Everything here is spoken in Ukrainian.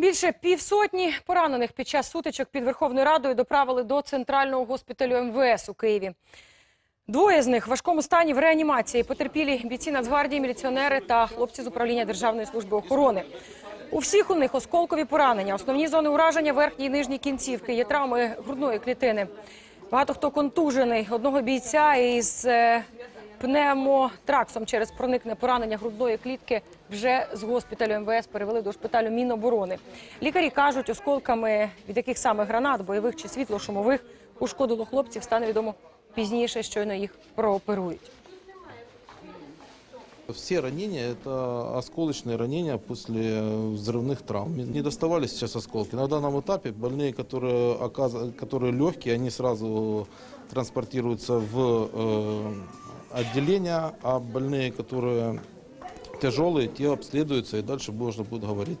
Більше півсотні поранених під час сутичок під Верховною Радою доправили до центрального госпіталю МВС у Києві. Двоє з них в важкому стані в реанімації. Потерпілі бійці Нацгвардії, міліціонери та хлопці з управління Державної служби охорони. У всіх у них осколкові поранення, основні зони ураження верхньої і нижньої кінцівки, є травми грудної клітини. Багато хто контужений. Одного бійця із е, пневмотраксом через проникне поранення грудної клітки вже з госпіталю МВС перевели до шпиталю Міноборони. Лікарі кажуть, осколками від яких саме гранат, бойових чи світлошумових ушкодило хлопців, стане відомо пізніше, щойно їх прооперують. Все ранения – это осколочные ранения после взрывных травм. Не доставали сейчас осколки. На данном этапе больные, которые, оказ- которые легкие, они сразу транспортируются в э, отделение, а больные, которые тяжелые, те обследуются и дальше можно будет говорить.